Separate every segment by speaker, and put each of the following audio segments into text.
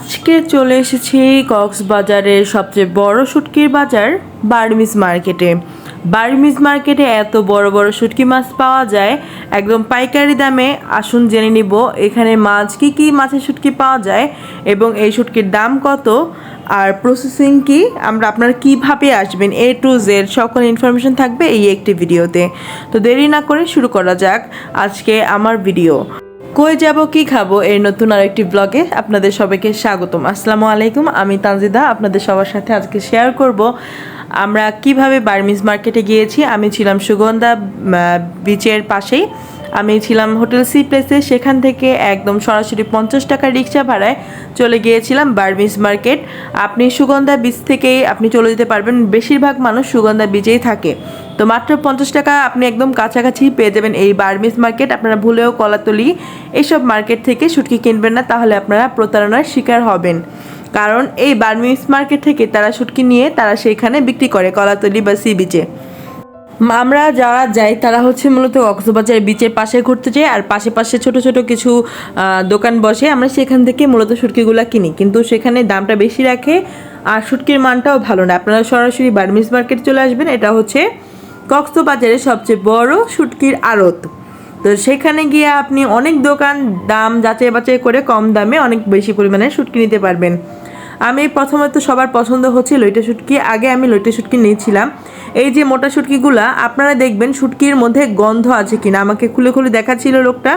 Speaker 1: আজকে চলে এসেছি কক্সবাজারের সবচেয়ে বড় শুটকির বাজার বার্মিস মার্কেটে। বার্মিস মার্কেটে এত বড় বড় শুটকি মাছ পাওয়া যায়, একদম পাইকারি দামে। আসুন জেনে নিব, এখানে মাছ, কি কি মাছের শুটকি পাওয়া যায় এবং এই শুটকির দাম কত আর প্রসেসিং কি, আমরা আপনারা কীভাবে আসবেন, এ টু জেড সকল ইনফরমেশন থাকবে এই একটি ভিডিওতে। তো দেরি না করে শুরু করা যাক আজকে আমার ভিডিও কই যাব, কি খাব? এর নতুন আরেকটি ব্লগে আপনাদের সবাইকে স্বাগতম। আসসালামু আলাইকুম, আমি তানজিদা, আপনাদের সবার সাথে আজকে শেয়ার করব। আমরা কীভাবে বার্মিজ মার্কেটে গিয়েছি? আমি ছিলাম সুগন্ধা বিচের পাশেই। আমি ছিলাম হোটেল সি প্লেসে, সেখান থেকে একদম সরাসরি পঞ্চাশ টাকা রিক্সা ভাড়ায় চলে গিয়েছিলাম বার্মিজ মার্কেট। আপনি সুগন্ধা বিচ থেকেই আপনি চলে যেতে পারবেন। বেশিরভাগ মানুষ সুগন্ধা বিচেই থাকে। তো মাত্র পঞ্চাশ টাকা আপনি একদম কাছাকাছি পেয়ে যাবেন এই বার্মিজ মার্কেট। আপনারা ভুলেও কলাতলি এইসব মার্কেট থেকে শুটকি কিনবেন না, তাহলে আপনারা প্রতারণার শিকার হবেন। কারণ এই বার্মিজ মার্কেট থেকে তারা শুটকি নিয়ে তারা সেইখানে বিক্রি করে কলাতলি বা সি বিচে আমরা যারা যাই, তারা হচ্ছে মূলত কক্সবাজার বিচের পাশে ঘুরতে যাই আর পাশে পাশে ছোট ছোট কিছু দোকান বসে আমরা সেখান থেকে মূলত শুটকিগুলো কিনি। কিন্তু সেখানে দামটা বেশি রাখে আর শুটকির মানটাও ভালো না। আপনারা সরাসরি বার্মিস মার্কেট চলে আসবেন, এটা হচ্ছে কক্সবাজারের সবচেয়ে বড় শুটকির আড়ত। তো সেখানে গিয়ে আপনি অনেক দোকান দাম যাচাই বাছাই করে কম দামে অনেক বেশি পরিমাণে শুটকি নিতে পারবেন। আমি প্রথমত সবার পছন্দ হচ্ছে লইটা শুটকি, আগে আমি লইটা শুটকি নিয়েছিলাম। এই যে মোটা শুটকিগুলা, আপনারা দেখবেন শুটকির মধ্যে গন্ধ আছে কিনা? আমাকে খুলে খুলে দেখাচ্ছিল লোকটা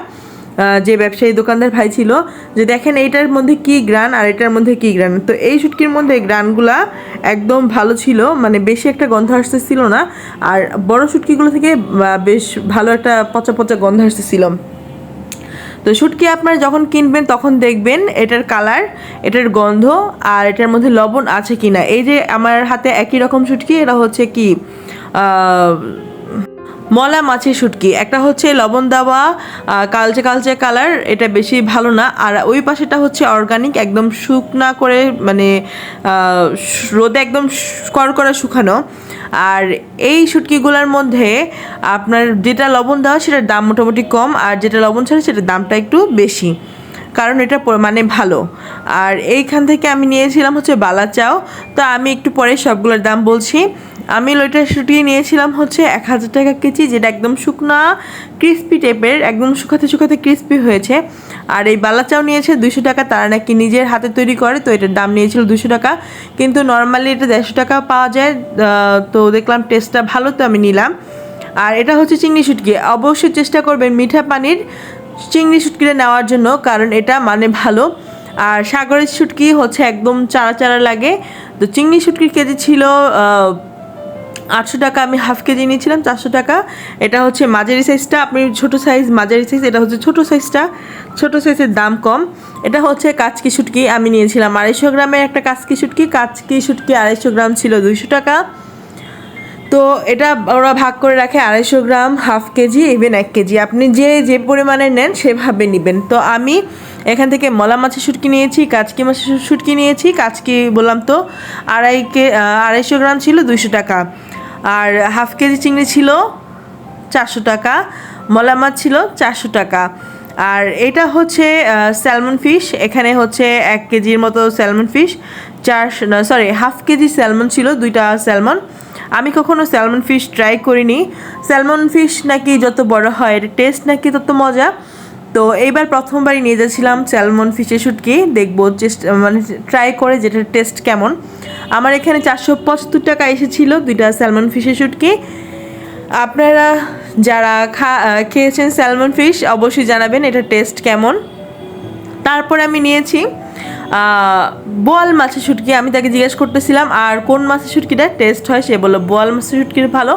Speaker 1: যে ব্যবসায়ী দোকানদার ভাই ছিল, যে দেখেন এইটার মধ্যে কি গ্রান আর এটার মধ্যে কি গ্রান? তো এই শুটকির মধ্যে গ্রানগুলা একদম ভালো ছিল মানে বেশি একটা গন্ধ আসতেছিল না, আর বড় শুটকিগুলো থেকে বেশ ভালো একটা পচা পচা গন্ধ আসতেছিল। তো শুটকি আপনারা যখন কিনবেন, তখন দেখবেন এটার কালার, এটার গন্ধ আর এটার মধ্যে লবণ আছে কি না এই যে আমার হাতে একই রকম শুটকি, এটা হচ্ছে কি মলা মাছের শুটকি। একটা হচ্ছে লবণ দেওয়া কালচে কালচে কালার, এটা বেশি ভালো না। আর ওই পাশেটা হচ্ছে অর্গানিক একদম শুকনা করে মানে রোদে একদম কড়কড়া শুকানো। আর এই শুটকিগুলোর মধ্যে আপনার যেটা লবণ দেওয়া, সেটার দাম মোটামুটি কম। আর যেটা লবণ ছাড়া, সেটার দামটা একটু বেশি। কারণ এটা মানে ভালো। আর এইখান থেকে আমি নিয়েছিলাম হচ্ছে বালা চাও তো আমি একটু পরে সবগুলোর দাম বলছি। আমি লইটা শুটিয়ে নিয়েছিলাম হচ্ছে এক হাজার টাকা কেজি, যেটা একদম শুকনা ক্রিস্পি টাইপের একদম শুকাতে শুকাতে ক্রিস্পি হয়েছে। আর এই বালা চাও নিয়েছে দুশো টাকা, তারা নাকি নিজের হাতে তৈরি করে, তো এটার দাম নিয়েছিল দুশো টাকা। কিন্তু নর্মালি এটা দেড়শো টাকা পাওয়া যায় তো দেখলাম টেস্টটা ভালো, তো আমি নিলাম। আর এটা হচ্ছে চিংড়ি শুটকি। অবশ্যই চেষ্টা করবেন মিঠা পানির চিংড়ি শুটকিটা নেওয়ার জন্য, কারণ এটা মানে ভালো। আর সাগরের শুটকি হচ্ছে একদম চারা চারা লাগে। তো চিংড়ি শুটকির কেজি ছিল আটশো টাকা আমি হাফ কেজি নিয়েছিলাম, চারশো টাকা। এটা হচ্ছে মাঝারি সাইজটা, আপনি ছোট সাইজ, মাঝারি সাইজ, এটা হচ্ছে ছোট সাইজটা। ছোট সাইজের দাম কম। এটা হচ্ছে কাচকি শুটকি, আমি নিয়েছিলাম আড়াইশো গ্রামের একটা কাচকি শুটকি কাচকি শুটকি আড়াইশো গ্রাম ছিল দুইশো টাকা। তো এটা ওরা ভাগ করে রাখে আড়াইশো গ্রাম, হাফ কেজি ইভেন এক কেজি। আপনি যে যে পরিমাণে নেন, সেভাবে নেবেন। তো আমি এখান থেকে মলা মাছের শুটকি নিয়েছি, কাচকি মাছের শুটকি নিয়েছি, কাচকি বললাম তো, আড়াই কে আড়াইশো গ্রাম ছিল দুইশো টাকা। আর হাফ কেজি চিংড়ি ছিল চারশো টাকা, মলা মাছ ছিল চারশো টাকা। আর এটা হচ্ছে স্যালমন ফিশ এখানে হচ্ছে এক কেজির মতো স্যালমন ফিশ চার সরি হাফ কেজি স্যালমন ছিল, দুইটা স্যালমন আমি কখনো স্যালমন ফিশ ট্রাই করিনি। স্যালমন ফিশ নাকি যত বড় হয়, এর টেস্ট নাকি তত মজা। তো এইবার প্রথমবারই নিয়ে যাচ্ছিলাম স্যালমন ফিশের শুটকি। দেখব চেষ্টা মানে ট্রাই করে যেটার টেস্ট কেমন। আমার এখানে চারশো পঁচাত্তর টাকা এসেছিল দুইটা স্যালমন ফিশের শুটকি। আপনারা যারা খা খেয়েছেন স্যালমন ফিশ অবশ্যই জানাবেন এটার টেস্ট কেমন। তারপরে আমি নিয়েছি বোয়াল মাছের শুটকি। আমি তাকে জিজ্ঞেস করতেছিলাম, আর কোন মাছের শুটকিটা টেস্ট হয়? সে বলল, বোয়াল মাছের শুটকির ভালো।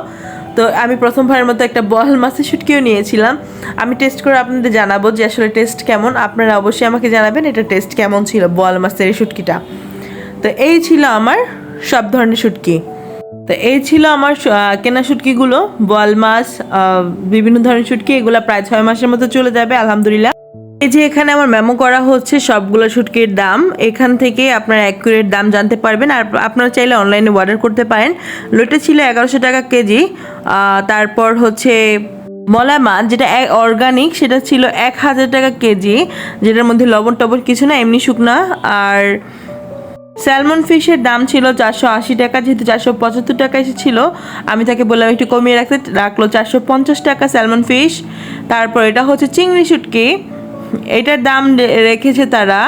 Speaker 1: তো আমি প্রথমবারের মতো একটা বোয়াল মাছের শুটকিও নিয়েছিলাম। আমি টেস্ট করে আপনাদের জানাব যে আসলে টেস্ট কেমন। আপনারা অবশ্যই আমাকে জানাবেন এটা টেস্ট কেমন ছিল বোয়াল মাছের এই শুটকিটা। তো এই ছিল আমার সব ধরনের শুটকি। তো এই ছিল আমার কেনা শুটকিগুলো। বল মাছ বিভিন্ন ধরনের শুটকি, এগুলো প্রায় ছয় মাসের মতো চলে যাবে, আলহামদুলিল্লাহ। এই যে এখানে আমার মেমো করা হচ্ছে সবগুলো শুটকির দাম, এখান থেকে আপনার অ্যাকুরেট দাম জানতে পারবেন আর আপনারা চাইলে অনলাইনে অর্ডার করতে পারেন। লোটে ছিল এগারোশো টাকা কেজি তারপর হচ্ছে মলা মাছ, যেটা অর্গানিক সেটা ছিল এক হাজার টাকা কেজি, যেটার মধ্যে লবণ টবণ কিছু না, এমনি শুকনা। আর স্যালমন ফিশের দাম ছিল চারশো আশি টাকা, যেহেতু চারশো পঁচাত্তর টাকা এসেছিল, আমি তাকে বললাম একটু কমিয়ে রাখতে, রাখল চারশো পঞ্চাশ টাকা স্যালমন ফিশ তারপর এটা হচ্ছে চিংড়ি শুটকি। এটার দাম রেখেছে তারা,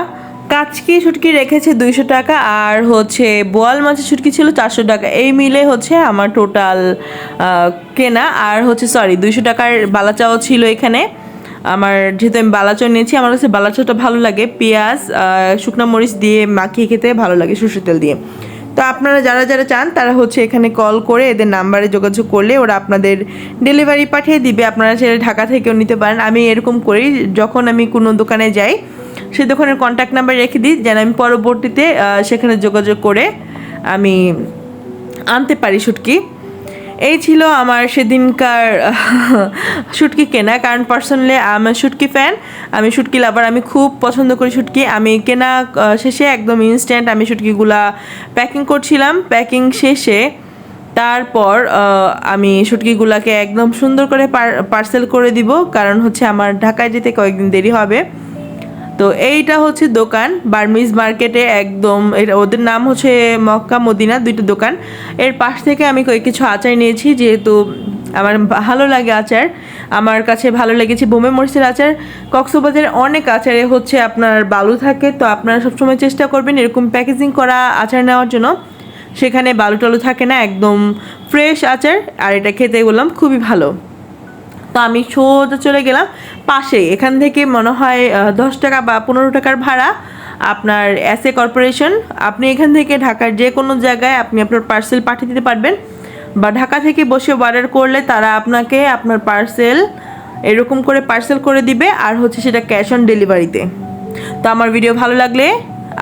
Speaker 1: কাচকি শুটকি রেখেছে দুইশো টাকা আর হচ্ছে বোয়াল মাছের শুটকি ছিল চারশো টাকা। এই মিলে হচ্ছে আমার টোটাল কেনা আর হচ্ছে সরি দুইশো টাকার বালাচাও ছিল এখানে। আমার যেহেতু আমি বালাচা নিয়েছি, আমার কাছে বালাচাটা ভালো লাগে। পেঁয়াজ শুকনো মরিচ দিয়ে মাখিয়ে খেতে ভালো লাগে, সরষের তেল দিয়ে। তো আপনারা যারা যারা চান, তারা হচ্ছে এখানে কল করে এদের নাম্বারে যোগাযোগ করলে ওরা আপনাদের ডেলিভারি পাঠিয়ে দিবে। আপনারা সেটা ঢাকা থেকেও নিতে পারেন। আমি এরকম করি, যখন আমি কোনো দোকানে যাই, সে দোকানের কন্ট্যাক্ট নাম্বার রেখে দিই, যেন আমি পরবর্তীতে সেখানে যোগাযোগ করে আমি আনতে পারি শুটকি এই ছিল আমার সেদিনকার শুটকি কেনা। কারণ পার্সোনালি আমার শুটকি ফ্যান আমি শুটকি লাভার আমি খুব পছন্দ করি শুটকি। আমি কেনা শেষে একদম ইনস্ট্যান্ট আমি শুটকিগুলা প্যাকিং করছিলাম। প্যাকিং শেষে তারপর আমি শুটকিগুলাকে একদম সুন্দর করে পার্সেল করে দিব। কারণ হচ্ছে আমার ঢাকায় যেতে কয়েকদিন দেরি হবে। তো এইটা হচ্ছে দোকান, বার্মিজ মার্কেটে একদম ওদের নাম হচ্ছে মক্কা মদিনা দুইটা দোকান। এর পাশ থেকে আমি কিছু আচার নিয়েছি, যেহেতু আমার ভালো লাগে আচার, আমার কাছে ভালো লেগেছে বোমে মরিচের আচার। কক্সবাজারে অনেক আচারে হচ্ছে আপনার বালু থাকে, তো আপনারা সবসময় চেষ্টা করবেন এরকম প্যাকেজিং করা আচার নেওয়ার জন্য। সেখানে বালু টালু থাকে না, একদম ফ্রেশ আচার, আর এটা খেতে বললাম খুবই ভালো। তো আমি সোজা চলে গেলাম পাশে এখান থেকে মনে হয় দশ টাকা বা পনেরো টাকার ভাড়া আপনার এসএ কর্পোরেশন আপনি এখান থেকে ঢাকার যে কোনো জায়গায় আপনি আপনার পার্সেল পাঠিয়ে দিতে পারবেন বা ঢাকা থেকে বসে অর্ডার করলে তারা আপনাকে আপনার পার্সেল এরকম করে পার্সেল করে দিবে আর হচ্ছে সেটা ক্যাশ অন ডেলিভারিতে তো। আমার ভিডিও ভালো লাগলে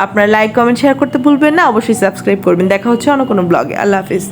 Speaker 1: আপনার লাইক কমেন্ট শেয়ার করতে ভুলবেন না। অবশ্যই সাবস্ক্রাইব করবেন। দেখা হচ্ছে অন্য কোনো ব্লগে আল্লাহ হাফিজ।